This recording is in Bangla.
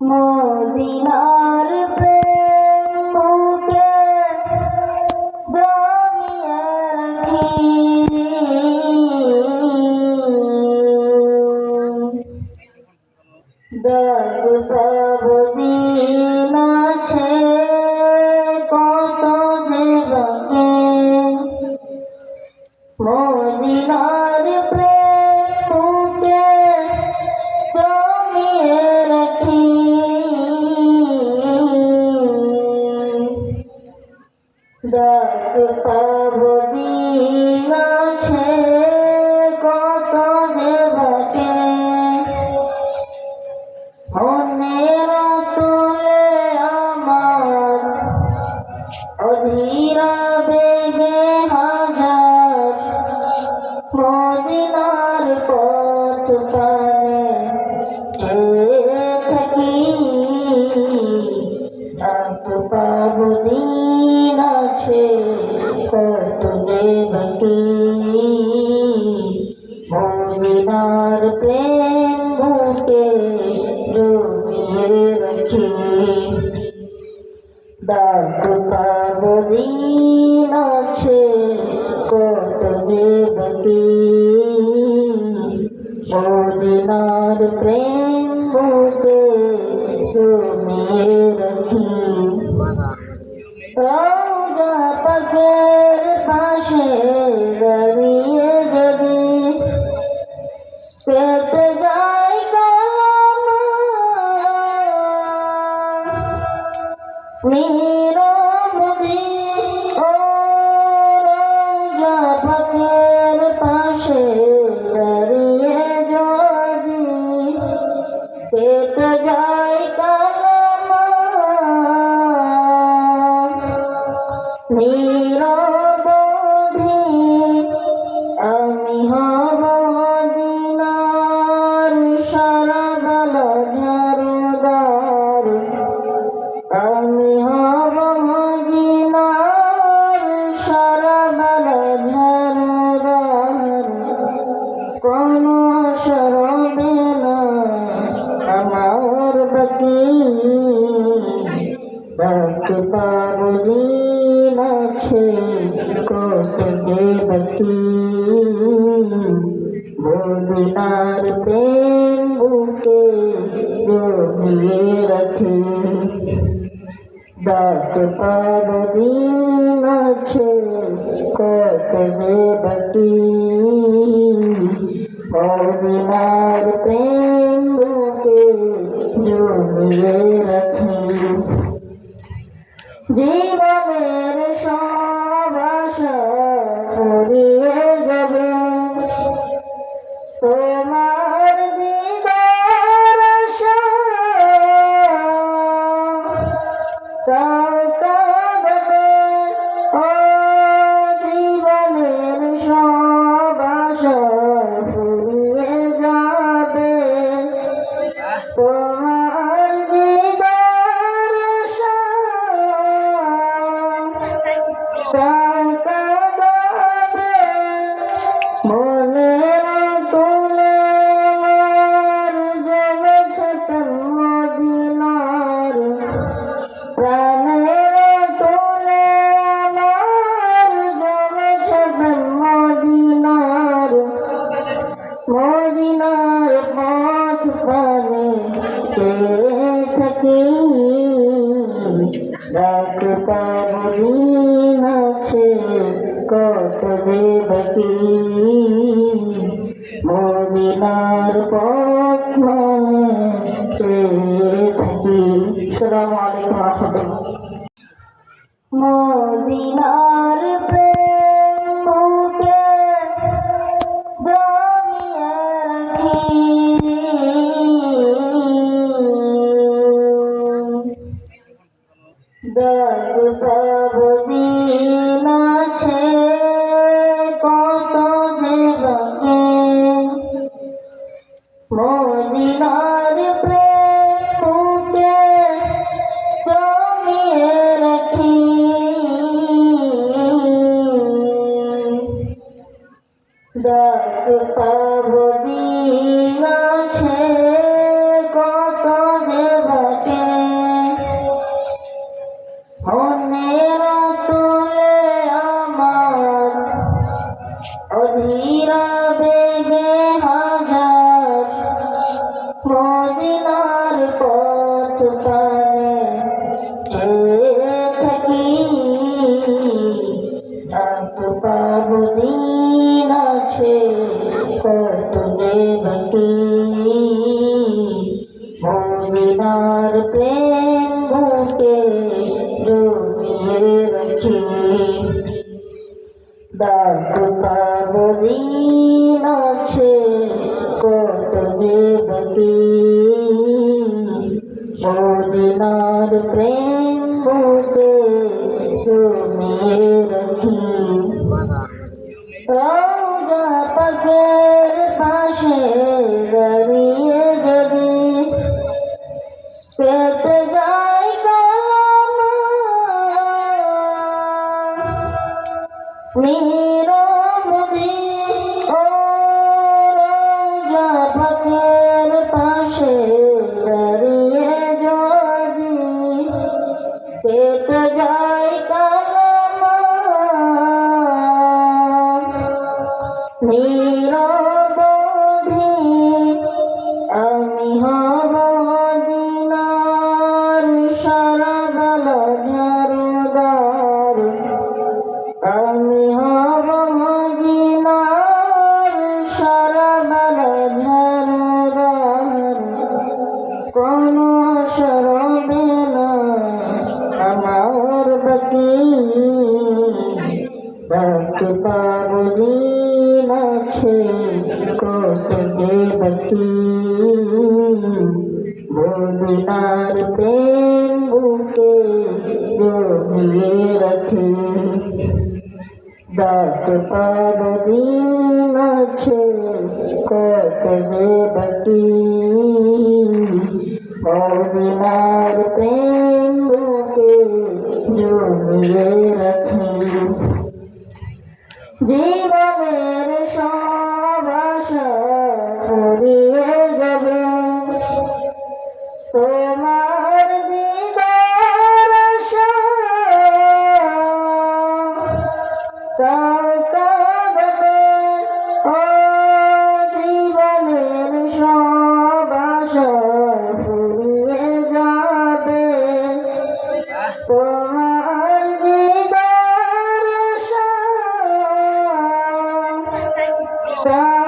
মদিনার প্রে ডাক পাবো কবদিন আছে কত দেবতী মদিনার প্রেম বুকে তুমি রাখি। রৌদা পাখের পাশে রবি corazón. কি বলি আর প্রেম বুকে জমিয়ে রাখি ডাক পাব দিন আছে কত বাকি অবিনার প্রেম বুকে জমিয়ে রাখি জীবনের সবাসা দেবতী মদিনার থাকি সালামালাইকুম রহমতুল্লাহ। পথ পানে চেয়ে থাকি ডাক পাবো দিন আছে কত যে বাকি মদিনার প্রেম বুকে জমিয়ে রাখি ডাক পাবো বুকে জমিয়ে রাখি পাখের পাশে দাঁড়িয়ে যদি পেটে যায় নীরবধি ডাকতে পারো দিন আছে কত বাকি মদিনার প্রেম বুকে জমিয়ে রাখি। ডাকতে পারো দিন আছে কত বাকি মদিনার প্রেম বুকে জমিয়ে রাখি। জীবনের সব কথা